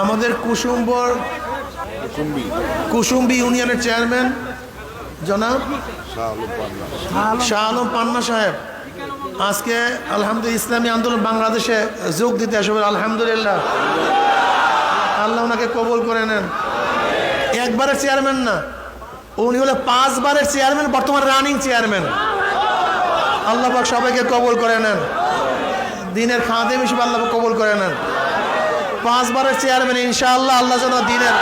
আমাদের কুসুম্বর কুসুম্বি। ইউনিয়নের চেয়ারম্যান জনাব? শাহ আলম পান্না সাহেব আজকে আলহামদুলিল্লাহ ইসলামী আন্দোলন বাংলাদেশে যোগ দিতে আসবে। আলহামদুলিল্লাহ। আল্লাহ ওনাকে কবল করে নেন। একবারের চেয়ারম্যান না উনি হলো পাঁচবারের চেয়ারম্যান বর্তমান রানিং চেয়ারম্যান। আল্লাহ সবাইকে কবল করে নেন। দিনের খাদেম হিসেবে আল্লাহ কবল করে নেন। পাঁচবারের চেয়ারম্যান, ইনশাআল্লাহ আল্লাহ যেন দিনের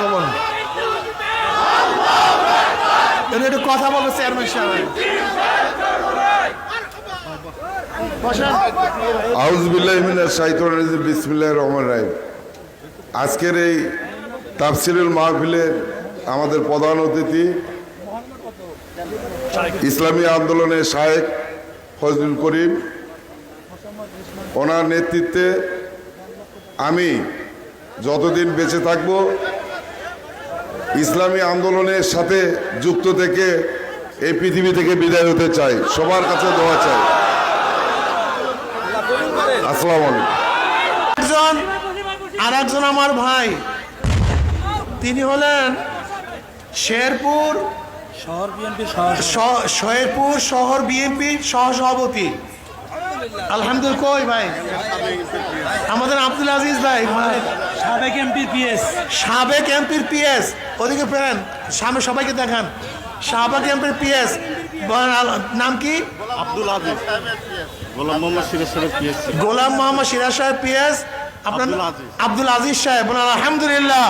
কবুল এমনি একটু কথা বলব চেয়ারম্যান সাহেব। আজকের এই তাফসিরুল মাহফিলের আমাদের প্রধান অতিথি, ইসলামী আন্দোলনের শায়েক ফজলুল করিম। ওনার নেতৃত্বে আমি যতদিন বেঁচে থাকব ইসলামী আন্দোলনের সাথে যুক্ত থেকে এই পৃথিবী থেকে বিদায় হতে চাই। সবার কাছে দোয়া চাই। আসসালামু আলাইকুম। একজন আর একজন আমার ভাই। তিনি হলেন শেরপুর শহর বিএনপি শেরপুর শহর বিএনপির সহসভাপতি। আলহামদুলিল্লাহ কই ভাই? আমাদের আব্দুল আজিজ ভাই সাবেক এমপি পিএস। সাবেক এমপির পিএস। ওদিকে ফেরেন সামনে সবাইকে দেখান। সাবেক এমপির পিএস। নাম কি? আব্দুল আজিজ। গোলাম মোহাম্মদ সিরাজ সাহেব পিএসসি গোলাম মোহাম্মদ সিরাজ সাহেব পিএস। আপনার আব্দুল আজিজ। আব্দুল আজিজ সাহেব। আলহামদুলিল্লাহ।